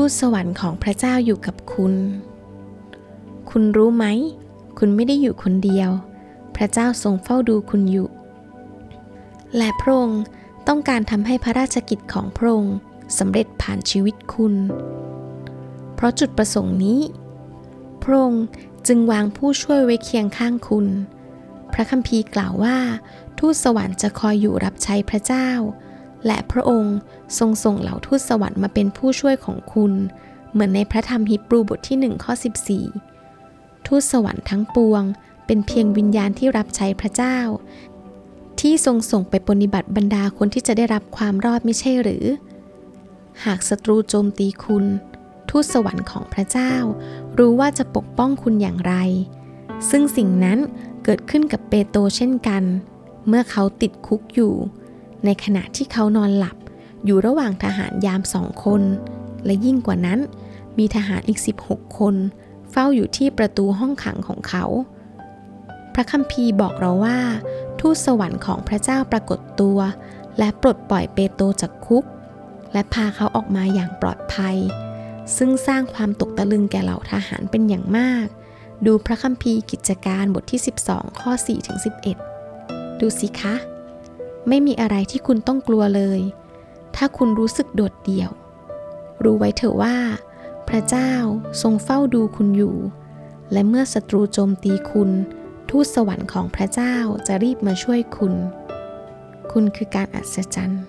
ทูตสวรรค์ของพระเจ้าอยู่กับคุณ คุณรู้ไหม คุณไม่ได้อยู่คนเดียว พระเจ้าทรงเฝ้าดูคุณอยู่ และพระองค์ต้องการทำให้พระราชกิจของพระองค์สำเร็จผ่านชีวิตคุณ เพราะจุดประสงค์นี้ พระองค์จึงวางผู้ช่วยไว้เคียงข้างคุณ พระคัมภีร์กล่าวว่า ทูตสวรรค์จะคอยอยู่รับใช้พระเจ้า และพระองค์ทรงส่งเหล่าทูตสวรรค์มาเป็นผู้ช่วยของคุณ เหมือนในพระธรรมฮีบรูบทที่1ข้อ14 ทูตสวรรค์ทั้งปวง เป็นเพียงวิญญาณที่รับใช้พระเจ้า ที่ทรงส่งไปปฏิบัติบรรดาคนที่จะได้รับความรอดไม่ใช่หรือ หากศัตรูโจมตีคุณ ทูตสวรรค์ของพระเจ้า รู้ว่าจะปกป้องคุณอย่างไร ซึ่งสิ่งนั้นเกิดขึ้นกับเปโตรเช่นกัน เมื่อเขาติดคุกอยู่ ในขณะที่เขานอนหลับ อยู่ระหว่างทหารยามสองคน และยิ่งกว่านั้น มีทหารอีก 16 คน เฝ้าอยู่ที่ประตูห้องขังของเขา พระคัมภีร์บอกเราว่า ทูตสวรรค์ของพระเจ้าปรากฏตัว และปลดปล่อยเปโตรจากคุก และพาเขาออกมาอย่างปลอดภัย ซึ่งสร้างความตกตะลึงแก่เหล่าทหารเป็นอย่างมากดูพระคัมภีร์กิจการบทที่ 12 ข้อ 4 ถึง 11 ดูสิคะ ไม่มีอะไรที่คุณต้องกลัวเลย ถ้าคุณรู้สึกโดดเดี่ยว รู้ไว้เถอะว่า พระเจ้าทรงเฝ้าดูคุณอยู่ และเมื่อศัตรูโจมตีคุณ ทูตสวรรค์ของพระเจ้าจะรีบมาช่วยคุณ คุณคือการอัศจรรย์